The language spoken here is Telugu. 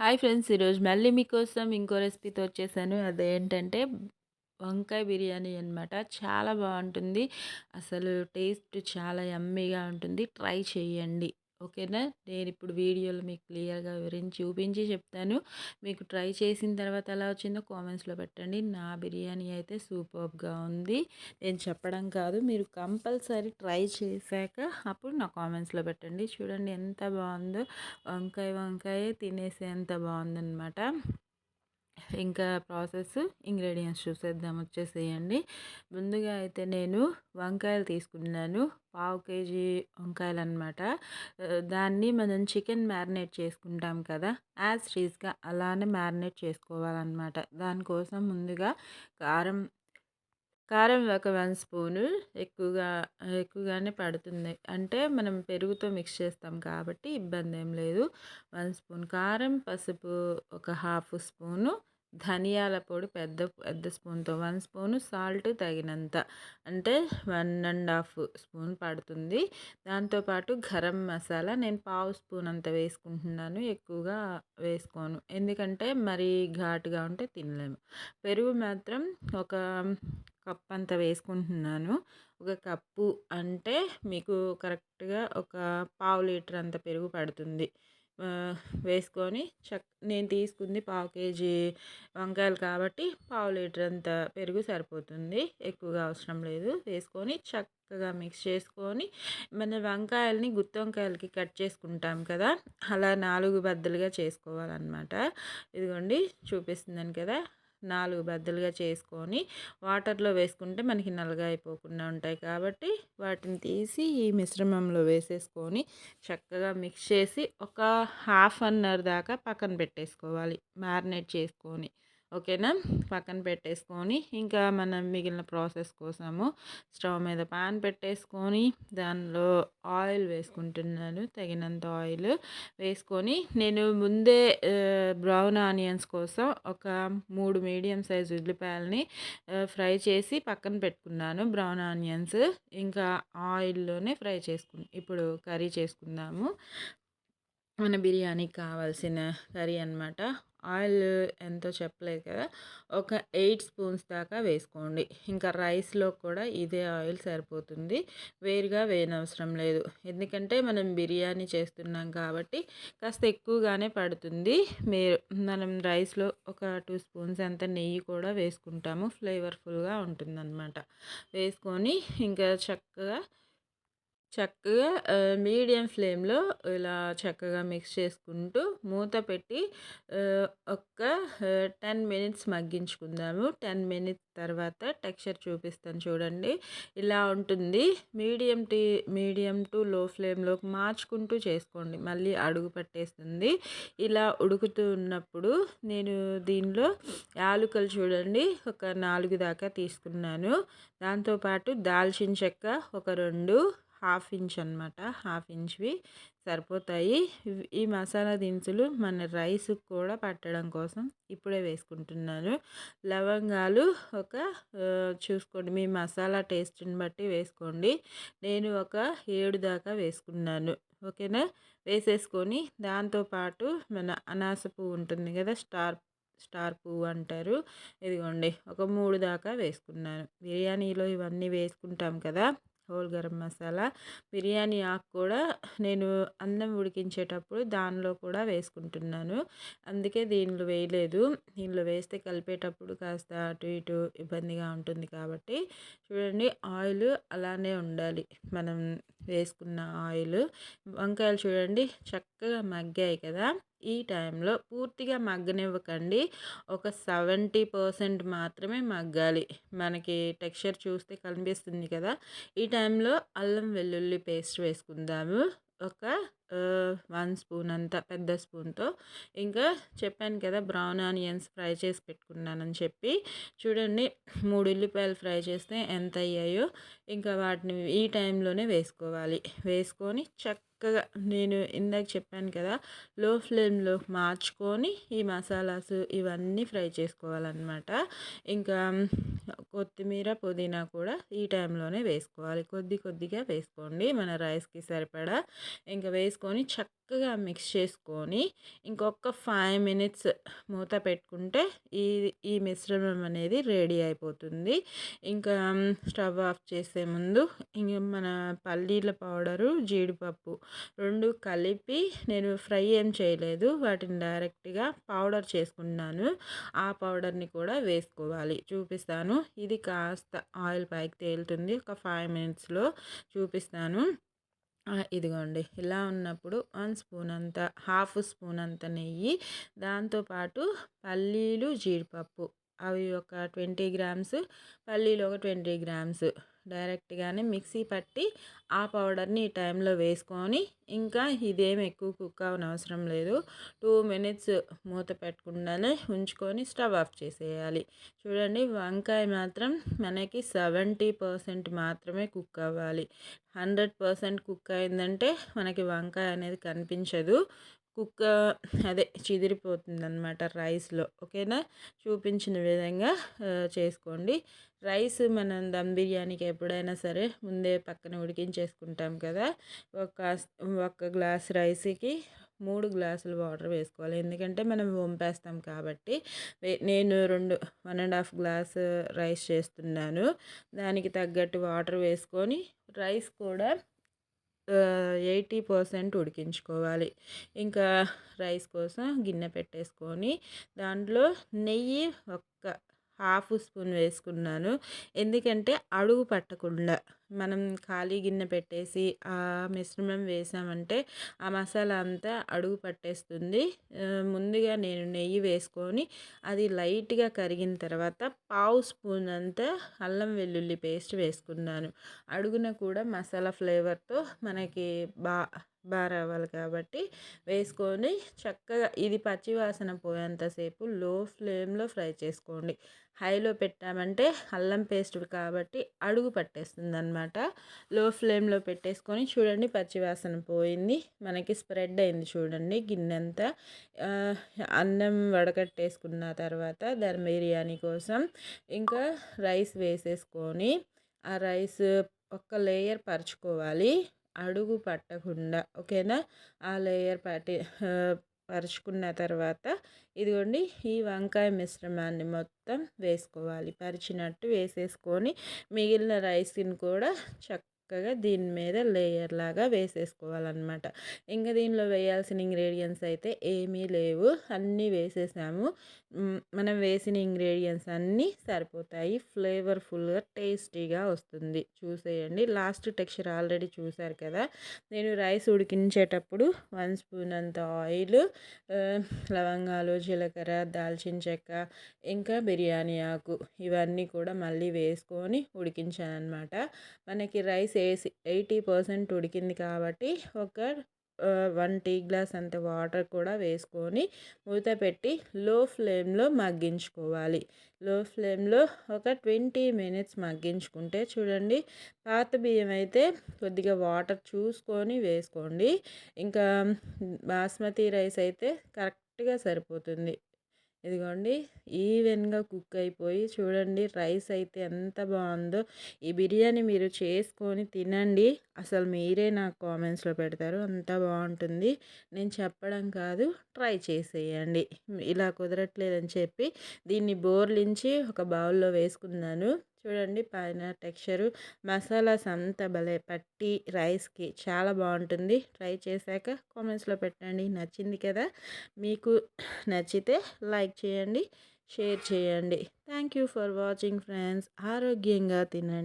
హాయ్ ఫ్రెండ్స్ ఈరోజు మళ్ళీ మీకోసం ఇంకో రెసిపీతో వచ్చేసాను అదేంటంటే వంకాయ బిర్యానీ అనమాట చాలా బాగుంటుంది. అసలు టేస్ట్ చాలా యమ్మీగా ఉంటుంది. ట్రై చేయండి ఓకేనా? నేను ఇప్పుడు వీడియోలో మీకు క్లియర్గా వివరించి చూపించి చెప్తాను. మీకు ట్రై చేసిన తర్వాత ఎలా వచ్చిందో కామెంట్స్లో పెట్టండి. నా బిర్యానీ అయితే సూపర్గా ఉంది. నేను చెప్పడం కాదు మీరు కంపల్సరీ ట్రై చేశాక అప్పుడు నా కామెంట్స్లో పెట్టండి. చూడండి ఎంత బాగుందో. వంకాయ వంకాయ తినేసేంత బాగుందనమాట ఇంకా ప్రాసెస్ ఇంగ్రీడియంట్స్ చూసేద్దాం వచ్చేసేయండి. ముందుగా అయితే నేను వంకాయలు తీసుకున్నాను. పావు కేజీ వంకాయలు అనమాట దాన్ని మనం చికెన్ మ్యారినేట్ చేసుకుంటాం కదా. యాజ్ టీజ్గా అలానే మ్యారినేట్ చేసుకోవాలన్నమాట. దానికోసం ముందుగా కారం కారం ఒక వన్ స్పూను ఎక్కువగా ఎక్కువగానే పడుతుంది. అంటే మనం పెరుగుతో మిక్స్ చేస్తాం కాబట్టి ఇబ్బంది ఏం లేదు. వన్ స్పూన్ కారం పసుపు ఒక హాఫ్ స్పూను ధనియాల పొడి పెద్ద పెద్ద స్పూన్తో వన్ స్పూను సాల్ట్ తగినంత. అంటే వన్ అండ్ హాఫ్ స్పూన్ పడుతుంది. దాంతోపాటు గరం మసాలా నేను పావు స్పూన్ అంత వేసుకుంటున్నాను. ఎక్కువగా వేసుకోను. ఎందుకంటే మరీ ఘాటుగా ఉంటే తినలేము. పెరుగు మాత్రం ఒక కప్ అంత వేసుకుంటున్నాను. ఒక కప్పు అంటే మీకు కరెక్ట్గా ఒక పావు లీటర్ అంత పెరుగు పడుతుంది. వేసుకొని చక్ నేను తీసుకుంది పావు కేజీ వంకాయలు కాబట్టి పావు లీటర్ అంత పెరుగు సరిపోతుంది. ఎక్కువగా అవసరం లేదు. వేసుకొని చక్కగా మిక్స్ చేసుకొని మన వంకాయలని గుత్తి వంకాయలకి కట్ చేసుకుంటాం కదా అలా నాలుగు బద్దలుగా చేసుకోవాలన్నమాట. ఇదిగోండి చూపిస్తున్నాను కదా. నాలుగు బద్దలుగా చేసుకొని వాటర్లో వేసుకుంటే మనకి నల్లగా అయిపోకుండా ఉంటాయి కాబట్టి వాటిని తీసి ఈ మిశ్రమంలో వేసేసుకొని చక్కగా మిక్స్ చేసి ఒక హాఫ్ అన్ అవర్ దాకా పక్కన పెట్టేసుకోవాలి మ్యారినేట్ చేసుకొని. ఓకేనా? పక్కన పెట్టేసుకొని ఇంకా మనం మిగిలిన ప్రాసెస్ కోసము స్టవ్ మీద పాన్ పెట్టేసుకొని దానిలో ఆయిల్ వేసుకుంటున్నాను తగినంత ఆయిల్ వేసుకొని నేను ముందే బ్రౌన్ ఆనియన్స్ కోసం ఒక మూడు మీడియం సైజ్ ఉల్లిపాయలని ఫ్రై చేసి పక్కన పెట్టుకున్నాను బ్రౌన్ ఆనియన్స్. ఇంకా ఆయిల్లోనే ఫ్రై చేసుకు ఇప్పుడు కర్రీ చేసుకుందాము. మన బిర్యానీకి కావాల్సిన కర్రీ అనమాట ఆయిల్ ఎంతో చెప్పలేదు కదా. ఒక ఎయిట్ స్పూన్స్ దాకా వేసుకోండి. ఇంకా రైస్లో కూడా ఇదే ఆయిల్ సరిపోతుంది. వేరుగా వేయనవసరం లేదు. ఎందుకంటే మనం బిర్యానీ చేస్తున్నాం కాబట్టి కాస్త ఎక్కువగానే పడుతుంది. మీరు మనం రైస్లో ఒక టూ స్పూన్స్ అంత నెయ్యి కూడా వేసుకుంటాము. ఫ్లేవర్ఫుల్గా ఉంటుందన్నమాట. వేసుకొని ఇంకా చక్కగా చక్కగా మీడియం ఫ్లేమ్లో ఇలా చక్కగా మిక్స్ చేసుకుంటూ మూత పెట్టి ఒక్క టెన్ మినిట్స్ మగ్గించుకుందాము. టెన్ మినిట్స్ తర్వాత టెక్స్చర్ చూపిస్తాను చూడండి. ఇలా ఉంటుంది. మీడియం టీ మీడియం టు లో ఫ్లేమ్లోకి మార్చుకుంటూ చేసుకోండి. మళ్ళీ అడుగు పట్టేస్తుంది. ఇలా ఉడుకుతూ ఉన్నప్పుడు నేను దీనిలో యాలుకలు చూడండి. ఒక నాలుగు దాకా తీసుకున్నాను. దాంతోపాటు దాల్చిన చెక్క ఒక రెండు హాఫ్ ఇంచ్ అనమాట హాఫ్ ఇంచ్వి సరిపోతాయి. ఈ మసాలా దినుసులు మన రైస్ కూడా పట్టడం కోసం ఇప్పుడే వేసుకుంటున్నాను. లవంగాలు ఒక చూసుకోండి మీ మసాలా టేస్ట్ని బట్టి వేసుకోండి. నేను ఒక ఏడు దాకా వేసుకున్నాను. ఓకేనా? వేసేసుకొని దాంతోపాటు మన అనాస పువ్వు ఉంటుంది కదా స్టార్ స్టార్ పువ్వు అంటారు. ఇదిగోండి ఒక మూడు దాకా వేసుకున్నాను. బిర్యానీలో ఇవన్నీ వేసుకుంటాం కదా హోల్ గరం మసాలా బిర్యానీ ఆకు కూడా నేను అన్నం ఉడికించేటప్పుడు దానిలో కూడా వేసుకుంటున్నాను. అందుకే దీనిలో వేయలేదు. దీనిలో వేస్తే కలిపేటప్పుడు కాస్త అటు ఇటు ఇబ్బందిగా ఉంటుంది కాబట్టి చూడండి ఆయిల్ అలానే ఉండాలి. మనం వేసుకున్న ఆయిల్ వంకాయలు చూడండి చక్క చక్కగా మగ్గాయి కదా! ఈ టైంలో పూర్తిగా మగ్గనివ్వకండి. ఒక సెవెంటీ పర్సెంట్ మాత్రమే మగ్గాలి. మనకి టెక్స్చర్ చూస్తే కనిపిస్తుంది కదా! ఈ టైంలో అల్లం వెల్లుల్లి పేస్ట్ వేసుకుందాము. ఒక వన్ స్పూన్ అంత పెద్ద స్పూన్తో. ఇంకా చెప్పాను కదా బ్రౌన్ ఆనియన్స్ ఫ్రై చేసి పెట్టుకున్నానని చెప్పి. చూడండి మూడు ఉల్లిపాయలు ఫ్రై చేస్తే ఎంత అయ్యాయో. ఇంకా వాటిని ఈ టైంలోనే వేసుకోవాలి. వేసుకొని చక్క చక్కగా నేను ఇందాక చెప్పాను కదా లో ఫ్లేమ్లో మార్చుకొని ఈ మసాలాస్ ఇవన్నీ ఫ్రై చేసుకోవాలన్నమాట. ఇంకా కొత్తిమీర పుదీనా కూడా ఈ టైంలోనే వేసుకోవాలి. కొద్ది కొద్దిగా వేసుకోండి. మన రైస్కి సరిపడా ఇంకా వేసుకొని చక్కగా మిక్స్ చేసుకొని ఇంకొక ఫైవ్ మినిట్స్ మూత పెట్టుకుంటే ఈ ఈ మిశ్రమం అనేది రెడీ అయిపోతుంది. ఇంకా స్టవ్ ఆఫ్ చేసే ముందు ఇంక మన పల్లీల పౌడరు జీడిపప్పు రెండు కలిపి నేను ఫ్రై ఏం చేయలేదు. వాటిని డైరెక్ట్గా పౌడర్ చేసుకున్నాను ఆ పౌడర్ని కూడా వేసుకోవాలి. చూపిస్తాను. ఇది కాస్త ఆయిల్ పైకి తేలుతుంది. ఒక ఫైవ్ మినిట్స్లో చూపిస్తాను. ఇదిగోండి. ఇలా ఉన్నప్పుడు వన్ స్పూన్ అంత హాఫ్ స్పూన్ అంత నెయ్యి దాంతోపాటు పల్లీలు జీడిపప్పు. అవి ఒక ట్వంటీ గ్రామ్స్ పల్లీలు ఒక ట్వంటీ గ్రామ్స్. డైరెక్ట్గానే మిక్సీ పట్టి ఆ పౌడర్ని ఈ టైంలో వేసుకొని ఇంకా ఇదేం ఎక్కువ కుక్ అవనవసరం లేదు. టూ మినిట్స్ మూత పెట్టకుండానే ఉంచుకొని స్టవ్ ఆఫ్ చేసేయాలి. చూడండి వంకాయ మాత్రం మనకి సెవెంటీ పర్సెంట్ మాత్రమే కుక్ అవ్వాలి. హండ్రెడ్ పర్సెంట్ కుక్ అయిందంటే మనకి వంకాయ అనేది కనిపించదు. కుక్క అదే చిదిరిపోతుంది అనమాట రైస్లో. ఓకేనా? చూపించిన విధంగా చేసుకోండి. రైస్ మనం దమ్ బిర్యానీకి ఎప్పుడైనా సరే ముందే పక్కన ఉడికించేసుకుంటాం కదా. ఒక ఒక గ్లాస్ రైస్కి మూడు గ్లాసులు వాటర్ వేసుకోవాలి. ఎందుకంటే మనం వంపేస్తాం కాబట్టి. నేను రెండు one and half glass rice చేస్తున్నాను. దానికి తగ్గట్టు వాటర్ వేసుకొని రైస్ కూడా ఎయిటీ పర్సెంట్ ఉడికించుకోవాలి. ఇంకా రైస్ కోసం గిన్నె పెట్టేసుకొని దాంట్లో నెయ్యి ఒక్క హాఫ్ స్పూన్ వేసుకున్నాను. ఎందుకంటే అడుగు పట్టకుండా మనం ఖాళీ గిన్నె పెట్టేసి ఆ మిశ్రమం వేసామంటే ఆ మసాలా అంతా అడుగు పట్టేస్తుంది. ముందుగా నేను నెయ్యి వేసుకొని అది లైట్గా కరిగిన తర్వాత పావు స్పూన్ అంతా అల్లం వెల్లుల్లి పేస్ట్ వేసుకున్నాను. అడుగున కూడా మసాలా ఫ్లేవర్తో మనకి బా బాగా రావాలి కాబట్టి వేసుకొని చక్కగా ఇది పచ్చివాసన పోయేంతసేపు లో ఫ్లేమ్లో ఫ్రై చేసుకోండి. హైలో పెట్టామంటే అల్లం పేస్ట్ కాబట్టి అడుగు పట్టేస్తుంది అనమాట లో ఫ్లేమ్లో పెట్టేసుకొని చూడండి పచ్చివాసన పోయింది. మనకి స్ప్రెడ్ అయింది చూడండి గిన్నెంతా. అన్నం వడకట్టేసుకున్న తర్వాత దాని బిర్యానీ కోసం ఇంకా రైస్ వేసేసుకొని ఆ రైస్ ఒక్క లేయర్ పరుచుకోవాలి. అడుగు పట్టకుండా ఓకేనా? ఆ లేయర్ పట్టి పరుచుకున్న తర్వాత ఇదిగోండి ఈ వంకాయ మిశ్రమాన్ని మొత్తం వేసుకోవాలి. పరిచినట్టు వేసేసుకొని మిగిలిన రైస్ని కూడా చక్క చక్కగా దీని మీద లేయర్ లాగా వేసేసుకోవాలన్నమాట. ఇంకా దీనిలో వేయాల్సిన ఇంగ్రీడియంట్స్ అయితే ఏమీ లేవు. అన్నీ వేసేసాము. మనం వేసిన ఇంగ్రీడియంట్స్ అన్నీ సరిపోతాయి. ఫ్లేవర్ఫుల్గా టేస్టీగా వస్తుంది. చూసేయండి. లాస్ట్ టెక్స్చర్ ఆల్రెడీ చూసారు కదా? నేను రైస్ ఉడికించేటప్పుడు వన్ స్పూన్ అంత ఆయిల్ లవంగాలు జీలకర్ర దాల్చిన చెక్క ఇంకా బిర్యానీ ఆకు ఇవన్నీ కూడా మళ్ళీ వేసుకొని ఉడికించాను అనమాట మనకి రైస్ వేసి ఎయిటీ పర్సెంట్ ఉడికింది కాబట్టి ఒక వన్ టీ గ్లాస్ అంత వాటర్ కూడా వేసుకొని మూత పెట్టి లో ఫ్లేమ్లో మగ్గించుకోవాలి. లో ఫ్లేమ్లో ఒక ట్వంటీ మినిట్స్ మగ్గించుకుంటే చూడండి పాత బియ్యం అయితే కొద్దిగా వాటర్ చూసుకొని వేసుకోండి. ఇంకా బాస్మతి రైస్ అయితే కరెక్ట్గా సరిపోతుంది. ఇదిగోండి ఈవెన్గా కుక్ అయిపోయి చూడండి రైస్ అయితే ఎంత బాగుందో. ఈ బిర్యానీ మీరు చేసుకొని తినండి. అసలు మీరే నాకు కామెంట్స్లో పెడతారు. అంత బాగుంటుంది. నేను చెప్పడం కాదు ట్రై చేసేయండి. ఇలా కుదరట్లేదని చెప్పి దీన్ని బోర్లించి ఒక బౌల్లో వేసుకున్నాను. చూడండి పైన టెక్స్చరు. మసాలాస్ అంతా భలే పట్టి రైస్కి చాలా బాగుంటుంది. ట్రై చేశాక కామెంట్స్లో పెట్టండి. నచ్చింది కదా? మీకు నచ్చితే లైక్ చేయండి షేర్ చేయండి. Thank you for watching friends. ఆరోగ్యంగా తినండి.